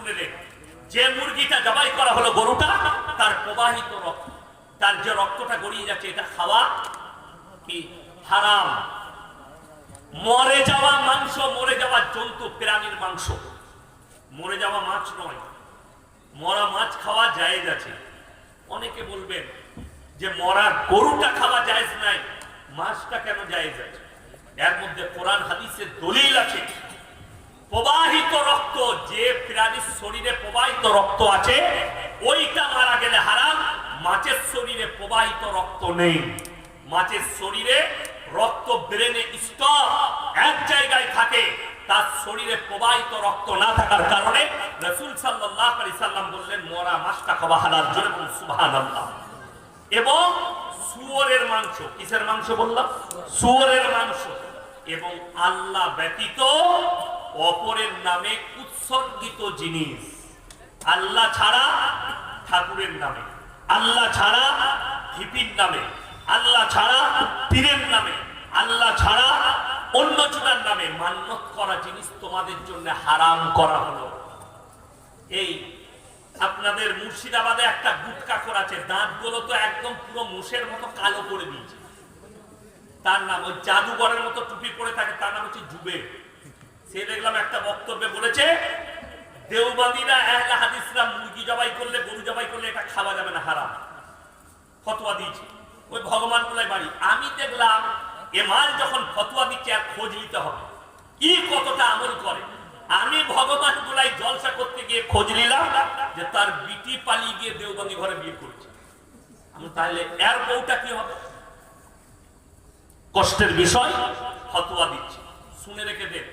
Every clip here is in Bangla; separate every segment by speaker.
Speaker 1: শুনেলেন যে মুরগিটা জবাই করা হলো গরুটা, তার প্রবাহিত রক্ত, তার যে রক্তটা গড়িয়ে যাচ্ছে, এটা খাওয়া কি? হারাম। মরে যাওয়া মাংস, মরে যাওয়া জন্তু, প্রাণীর মাংস। মরে যাওয়া মাছ নয়। মরা মাছ খাওয়া জায়েজ আছে। অনেকে বলবেন যে মরা গরুটা খাওয়া জায়েজ নাই, মাছটা কেন জায়েজ আছে? এর মধ্যে কোরআন হাদিসের দলিল আছে। প্রবাহিত রক্ত, যে প্রাণীর শরীরে প্রবাহিত রক্ত আছে, ওইটা মারা গেলে হারাম, মাছের শরীরে প্রবাহিত রক্ত নেই। মাছের শরীরে রক্ত ব্রেনে স্টক, এক জায়গায় থাকে, তার শরীরে প্রবাহিত রক্ত না থাকার কারণে রসুল সাল্লাল্লাহু আলাইহি সাল্লাম বললেন, মরা মাছটা খাওয়া হালাল বলুন, সুবহানাল্লাহ। এবং শুয়োরের মাংস, কিসের মাংস বললাম? শুয়োরের মাংস। এবং আল্লাহ ব্যতীত অপরের নামে উৎসর্গিত জিনিস। আল্লাহ ছাড়া ঠাকুরের নামে। আল্লাহ ছাড়া হিপির নামে। আল্লাহ ছাড়া পীরের নামে। আল্লাহ ছাড়া অন্য চূড়ার নামে। মান্যত করা জিনিস তোমাদের জন্য হারাম করা হলো। এই আপনাদের মুর্শিদাবাদে একটা গুটকা করাছে দাঁতগুলো তো একদম পুরো মুষের মতো কালো করে দিয়েছে। তার নাম ওই জাদুঘরের মতো টুপি পরে থাকে। তার নাম হচ্ছে জুবে সে দেখলাম একটা বক্তব্যে বলেছে, দেওবাদীরা আহলে হাদিসরা মুরগি জবাই করলে, গরু জবাই করলে এটা খাওয়া যাবে না, হারাম। ফতোয়া দিয়েছে। ওই ভগবান বলে বাড়ি? আমি দেখলাম এ মাল যখন ফতোয়া দিচ্ছে আর খোঁজ নিতে হবে। কি কতটা আমল করে? আমি ভগবান গুলাই জলসা করতে গিয়ে খোঁজ নিলাম যে তার বিটি পালিয়ে গিয়ে দেওবন্দি ঘরে বিয়ে করেছে। আমি তাহলে এর বউটা কি হবে? কষ্টের বিষয়, ফতোয়া দিচ্ছে। শুনে রেখে দেন।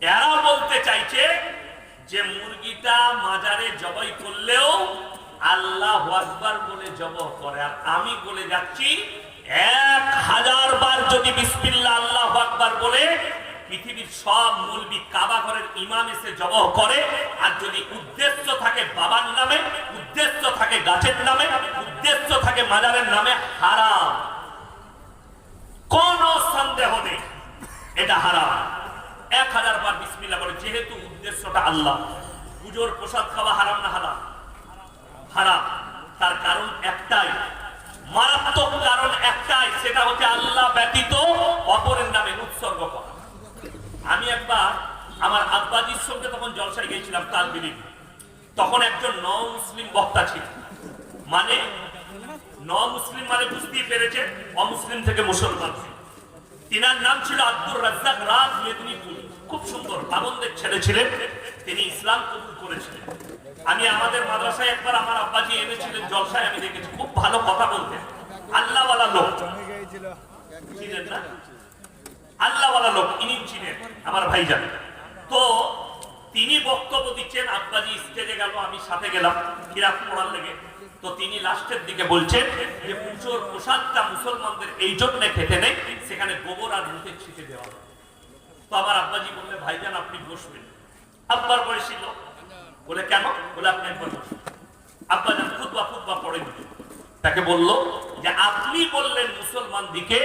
Speaker 1: এরা বলতে চাইছে যে মুরগিটা মাজারে জবাই করলেও আল্লাহ আকবার বলে জবহ করে। আর আমি বলে যাচ্ছি, এক হাজার বার যদি বিসমিল্লাহ আল্লাহ আকবার বলে, পৃথিবীর সব মুলবি কাবা ঘরের ইমাম এসে জবহ করে। আর যদি উদ্দেশ্য থাকে বাবার নামে, উদ্দেশ্য থাকে গাছের নামে, উদ্দেশ্য থাকে মাজারের নামে, হারাম। কোন সন্দেহ নেই, এটা হারাম। এক হাজার বিসমিল্লাহ বলে, যেহেতু উদ্দেশ্যটা আল্লাহ, পুজোর প্রসাদ খাওয়া হারাম না হারাম হারাম। তার কারণ একটাই, মারাত্মক কারণ একটাই, সেটা হচ্ছে আল্লাহ ব্যতীত অপরের নামে উৎসর্গ করা। আমি একবার আমার আব্বাজির সঙ্গে তখন জলসায় গিয়েছিলাম তালবিলি। তখন একজন ন মুসলিম বক্তা ছিল। মানে ন মুসলিম মানে বুঝতেই পেরেছে অমুসলিম থেকে মুসলমান। তিনার নাম ছিল আব্দুর রাজ্জাক রাজ মেদিনীপুর। খুব সুন্দর আনন্দের ছেলে ছিলেন। তিনি ইসলাম কবুল করেছিলেন। আমি আমাদের মাদ্রাসায় একবার আমার আব্বাজি এনেছিলেন জলসায়, আমি দেখেছি, খুব ভালো কথা বলতেন। আল্লাহওয়ালা লোক। ছিলেন না? আল্লাহওয়ালা লোক, ইনি ছিলেন আমার ভাইজান। তো তিনি বক্তব্য দিচ্ছেন, আব্বাজি স্টেজে গেল, আমি সাথে গেলাম কিরাত পড়ার লেগে। তো তিনি লাস্টের দিকে বলছেন যে, পুজোর প্রসাদটা মুসলমানদের এই জন্য খেতে নেই, সেখানে গোবর আর মুখে ছিটে দেওয়া। হয়। তো আমার আব্বাজি বললে, ভাইজান, আপনি বসবেন। আব্বার বয়সী লোক বলে, কেন? বলে, আপনি একবার বসুন। আব্বাজান খুদবা খুদবা পড়ে দিল তাকে বলল যে, আপনি বললেন মুসলমান দিকে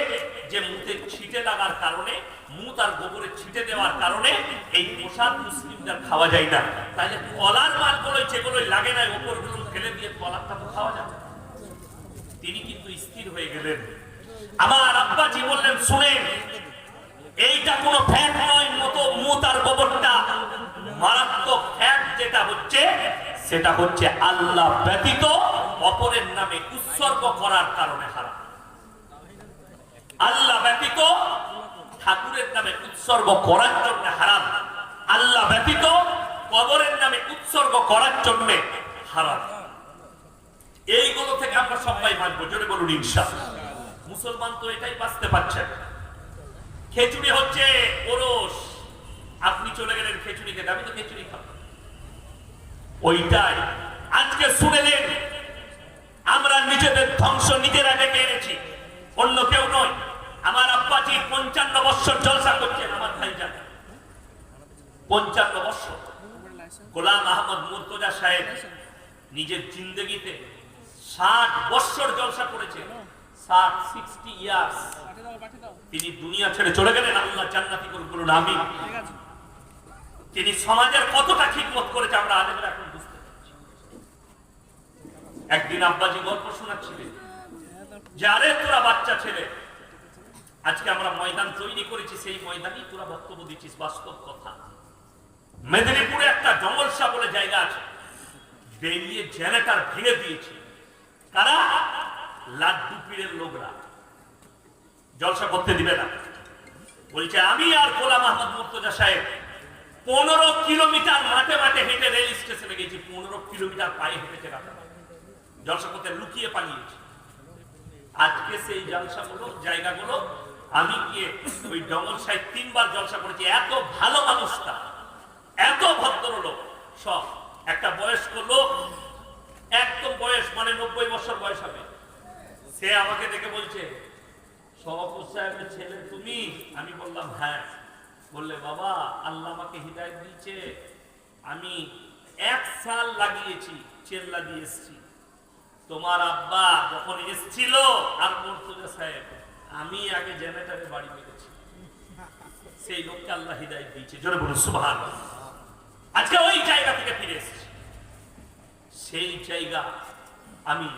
Speaker 1: যে মুতে ছিটে লাগার কারণে, মুত আর গোবরে ছিটে দেওয়ার কারণে এই প্রসাদ মুসলিমদের খাওয়া যায় না। তাহলে কলার মালগুলো যেগুলো লাগে না ওপরগুলো ফেলে দিয়ে কলারটা তো খাওয়া যাবে। তিনি কিন্তু স্থির হয়ে গেলেন। আমার আব্বাজি বললেন, শুনেন এইটা কোনো ফ্যাট নয়, মতো মুত আর গোবরটা। মারাত্মক ফ্যাট যেটা হচ্ছে, সেটা হচ্ছে আল্লাহ ব্যতীত অপরের নামে উৎসর্গ করার কারণে হারাম। আল্লাহ ব্যতীত ঠাকুরের নামে উৎসর্গ করার জন্য হারাম। আল্লাহ ব্যতীত কবরের নামে উৎসর্গ করার জন্য হারাম। এইগুলো থেকে আমরা সবাই বাঁচবো জোরে বলুন ইনশাআল্লাহ। মুসলমান তো এটাই বাঁচতে পারছেন খেচুড়ি হচ্ছে ওরস। আপনি চলে গেলেন খেচুড়ি খেতে আমি তো খেচুড়ি খাব। ওইটাই। আজকে শুনেলেন, আমরা নিজেদের ধ্বংস নিজেরা ডেকে এনেছি অন্য কেউ নয়, আমার আব্বাজি পঞ্চান্ন বৎসর জলসা করছেন, আমার ভাইজান পঞ্চান্ন বৎসর গোলাম আহমদ মুর্তজা সাহেব নিজের জিন্দগিতে ষাট বৎসর জলসা করেছে ষাট সিক্সটি ইয়ার্স তিনি দুনিয়া ছেড়ে চলে গেলেন আল্লাহ জান্নাতি করুন আমি তিনি সমাজের কতটা খিদমত করেছে আমরা আলেমরা এখন বুঝতে পারছি। একদিন আব্বাজি গল্প শোনাচ্ছিলেন যে আরে তোরা বাচ্চা ছেলে আজকে আমরা ময়দান তৈরি করেছি সেই ময়দানই তোরা বক্তব্য দিচ্ছিস বাস্তব কথা। মেদিনীপুরে একটা জঙ্গলসা বলে জায়গা আছে বেরিয়ে জেনারেটার ভেঙে দিয়েছে। কারা? লাড্ডু পীরের লোকরা জলসা করতে দিবে না। বলছে, আমি আর গোলাম আহমদ মুর্তজা সাহেব পনেরো কিলোমিটার মাঠে মাঠে হেঁটে রেল স্টেশনে গেছি। পনেরো কিলোমিটার পায়ে হেঁটেছে জলসা করতে লুকিয়ে পালিয়েছি। আজকে সেই জলসাগুলো, জায়গাগুলো আমি গিয়ে ওই জঙ্গল সাহেব তিনবার জলসা করেছি। এত ভালো মানুষটা এত ভদ্রলোক। সব, একটা বয়স্ক লোক, একদম বয়স মানে নব্বই বছর বয়স হবে। সে আমাকে দেখে বলছে সভাপতি সাহেবের ছেলে তুমি? আমি বললাম হ্যাঁ। বললে, বাবা, আল্লাহ আমাকে হৃদায়ত দিয়েছে। আমি এক সাল লাগিয়েছি চেল্লা দিয়ে এসছি। তোমার আব্বা যখন এসছিল, আর মুর্তজা সাহেব, আমি আগে জেনারেটারে বাড়ি মেরেছি সেই লোককে আল্লাহ হৃদায়ত দিয়েছে। জোরে বলুন সুবহান আজকে ওই জায়গা থেকে ফিরে এসেছি। সেই জায়গা আমি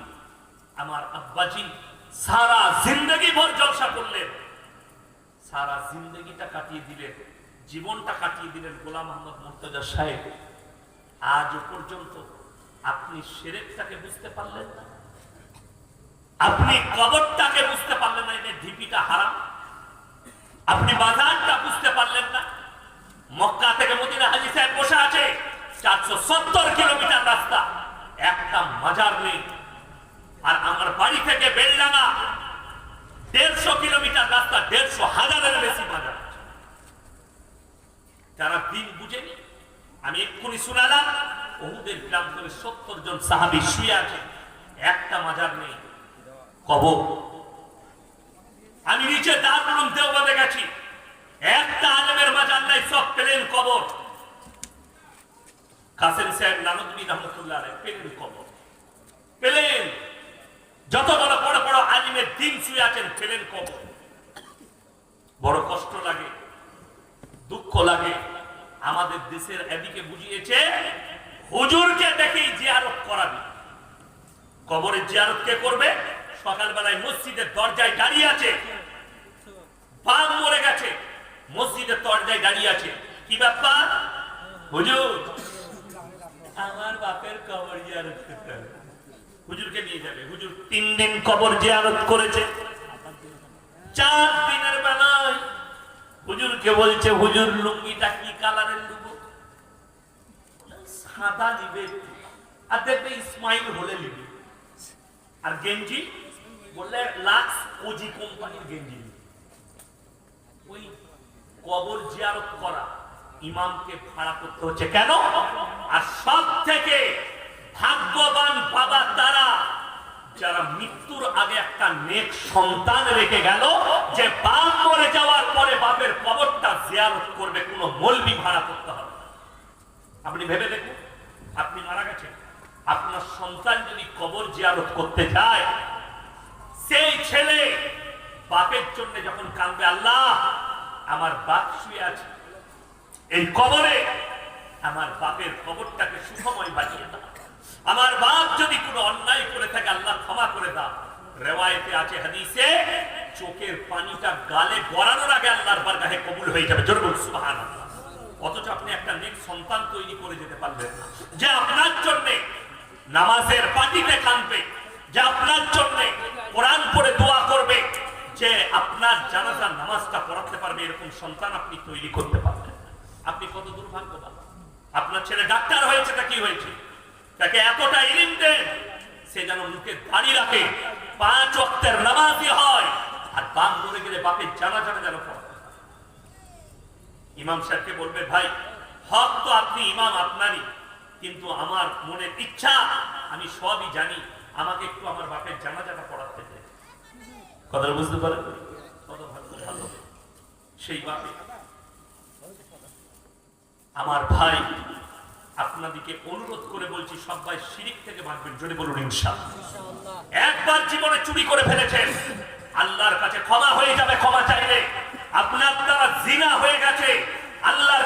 Speaker 1: আমার আব্বাজি সারা জিন্দগি ভর জলসা করলেন। সারা জিন্দগিটা কাটিয়ে দিলেন, জীবনটা কাটিয়ে দিলেন গোলাম আহমদ মুর্তজা সাহেব। আজ পর্যন্ত আপনি সেরেকটাকে বুঝতে পারলেন না? আপনি কবরটাকে বুঝতে পারলেন না এটা ঢিপিটা হারাম? আপনি বাজারটা বুঝতে পারলেন না? মক্কা থেকে মদিনা হাজি সাহেব বসে আছে, চারশো সত্তর কিলোমিটার রাস্তা। একটা মাজার নেই আর আমার বাড়ি থেকে বেলডাঙ্গা দেড়শো কিলোমিটার রাস্তা, দেড়শো হাজারের বেশি আছে। যারা দিন বুঝেনি, আমি এক্ষুনি শুনালাম ওহুদের গ্রাম ধরে সত্তর জন সাহাবি শুয়ে আছে, একটা মাজার নেই। কব আমি নিচে দারুণ দেওবাদে গেছি। একটা আলমের মাজার নাই, সব পেলেন কবর। কাসেম সাহেব নানদবী রহমতুল্লাহ পেলেন কবর পেলেন যত বড় বড় বড় আলিমের দিন আছেন কবর। বড় কষ্ট লাগে দুঃখ লাগে। আমাদের দেশের এদিকে বুঝিয়েছে হুজুরকে দেখেই জিয়ারত করাবি। কবরের জিয়ারত কে করবে? সকালবেলায় মসজিদের দরজায় দাঁড়িয়ে আছে। বাঘ মরে গেছে মসজিদের দরজায় দাঁড়িয়ে আছে। কি ব্যাপার? হুজুর আমার বাপের কবর জিয়ারত করতে হবে। হুজুরকে নিয়ে যাবে। হুজুর তিন দিন কবর জিয়ারত করেছে। চার দিনের বেলায় হুজুরকে বলছে, হুজুর, লুঙ্গিটা কি কালারের লুঙ্গ সাদা নিবে আর দেখবে ইসমাইল হলে নিবে। আর গেঞ্জি? বললে, লাক্স ওজি কোম্পানির গেঞ্জি। ওই কবর জিয়ারত করা ইমামকে ভাড়া করতে হচ্ছে। কেন? আর সব থেকে ভাগ্যবান বাবা তারা যারা মৃত্যুর আগে একটা নেক সন্তান রেখে গেল, যে বাপ মরে যাওয়ার পরে বাপের কবরটা জিয়ারত করবে, কোনো মলবি ভাড়া করতে হবে আপনি ভেবে দেখুন, আপনি মারা গেছেন। আপনার সন্তান যদি কবর জিয়ারত করতে যায়, সেই ছেলে বাপের জন্য যখন কাঁদবে, আল্লাহ, আমার বাপ শুয়ে আছে। এই কবরে আমার বাপের কবরটাকে সুখময় বানিয়ে দাও। আমার বাপ যদি কোনো অন্যায় করে থাকে, আল্লাহ ক্ষমা করে দাও। রেওয়ায়তে আছে হাদিসে, চোখের পানিটা গালে গড়ানোর আগে আল্লাহর বারগাহে কবুল হয়ে যাবে। জোর বলুন, সুবহানাল্লাহ। অথচ আপনি একটা নেক সন্তান তৈরি করে যেতে পারবেন না। যে আপনার জন্য নামাজের পাটিতে কাঁদবে যে আপনার জন্য কোরআন পড়ে দোয়া করবে, যে আপনার জানাজা নামাজটা পড়াতে পারবে, এরকম সন্তান আপনি তৈরি করতে পারবেন আপনি কত দুর্ভাগ্যবান। আপনার ছেলে ডাক্তার হয়েছে তা কি হয়েছে? তাকে এতটা ইলিম দেন, সে যেন মুখে দাঁড়িয়ে রাখে, পাঁচ অক্টের নামাজি হয়, আর বাম ধরে গেলে বাপের জানাজাটা যেন পড়ে। ইমাম সাহেবকে বলবে, ভাই, হক তো আপনি, ইমাম আপনারই, কিন্তু আমার মনের ইচ্ছা, আমি সবই জানি, আমাকে একটু আমার বাপের জানাজাটা পড়াতে দেয় কথাটা বুঝতে পারেন কত ভালো। সেই বাপে, আমার ভাই আপনাদিকে অনুরোধ করে বলছি সবাই শিরিক থেকে বাঁচবেন জোরে বলুন ইনশাআল্লাহ। একবার জীবনে চুরি করে ফেলেছেন আল্লাহর কাছে ক্ষমা হয়ে যাবে ক্ষমা চাইলে। আপনার দ্বারা জিনা হয়ে গেছে আল্লাহর